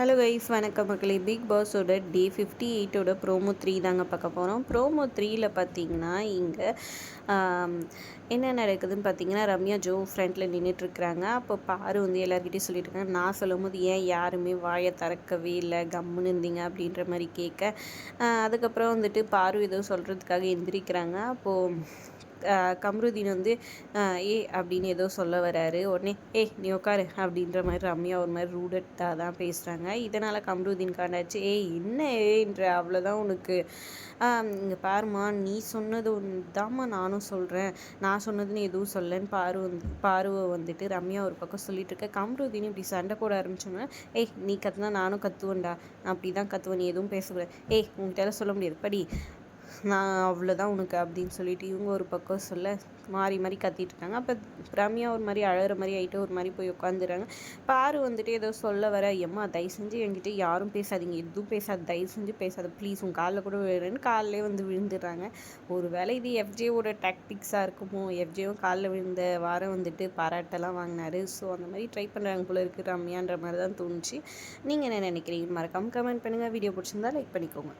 Hello guys வணக்கம் மக்களே. Big பாஸோட டே ஃபிஃப்டி எயிட்டோட ப்ரோமோ த்ரீ தாங்க பார்க்க போகிறோம் ப்ரோமோ த்ரீயில் பார்த்தீங்கன்னா இங்கே என்ன நடக்குதுன்னு பார்த்தீங்கன்னா ரம்யா ஜோ ஃப்ரண்ட்டில் நின்றுட்டுருக்குறாங்க அப்போ பாரு வந்து எல்லாருக்கிட்டையும் சொல்லிட்டு இருக்காங்க நான் சொல்லும் போது ஏன் யாருமே வாயை திறக்கவே இல்லை? கம்முன்னு இருந்தீங்க அப்படின்ற மாதிரி கேட்க அதுக்கப்புறம் வந்துட்டு பாரு ஏதோ சொல்கிறதுக்காக எந்திரிக்கிறாங்க. அப்போது கம்ருதீன் வந்து ஏ அப்படின்னு ஏதோ சொல்ல வராரு. உடனே ஏ நீ உட்காரு அப்படின்ற மாதிரி ரம்யா ஒரு மாதிரி ரூடட்டாக தான் பேசுகிறாங்க இதனால் கம்ருதீன் காண்டாச்சு. ஏய் என்ன ஏன்ற? அவ்வளோதான் உனக்கு. இங்கே பாருமா நீ சொன்னது தாம்மா நானும் சொல்கிறேன் நான் சொன்னதுன்னு எதுவும் சொல்லன்னு பாரு வந்து பாருவை வந்துட்டு ரம்யா ஒரு பக்கம் சொல்லிட்டு இருக்க. கம்ருதீன் இப்படி சண்டை போட ஆரம்பிச்சோன்னா ஏய் நீ கத்துனா நானும் கத்துவேன்டா. அப்படி தான் கத்துவேன். நீ எதுவும் பேசக்கூடாது. ஏய் உங்கள்கிட்ட சொல்ல முடியாது. படி. நான் அவ்வளோதான் உனக்கு அப்படின்னு சொல்லிட்டு இவங்க ஒரு பக்கம் சொல்ல மாறி மாறி கத்திட்டு இருக்காங்க. அப்போ ரம்யா ஒரு மாதிரி அழகிற மாதிரி ஆகிட்டு ஒரு மாதிரி போய் உட்காந்துறாங்க பாரு வந்துட்டு ஏதோ சொல்ல வர எம்மா தயவு செஞ்சு என்கிட்ட யாரும் பேசாதீங்க. எதுவும் பேசாது தயவு செஞ்சு பேசாத. ப்ளீஸ் உன் காலில் கூட விழுறேன்னு காலிலே வந்து விழுந்துடுறாங்க. ஒரு வேளை இது எஃப்ஜேவோட டாக்டிக்ஸாக இருக்குமோ? எஃப்ஜேவும் காலில் விழுந்த வாரம் வந்துட்டு பாராட்டெல்லாம் வாங்கினாரு. ஸோ அந்த மாதிரி ட்ரை பண்ணுறாங்க போல இருக்குது ரம்யான்ற மாதிரி தான் தோணுச்சு. நீங்கள் என்ன நினைக்கிறீங்க மறக்காமல் கமெண்ட் பண்ணுங்கள் வீடியோ பிடிச்சிருந்தா லைக் பண்ணிக்கோங்க.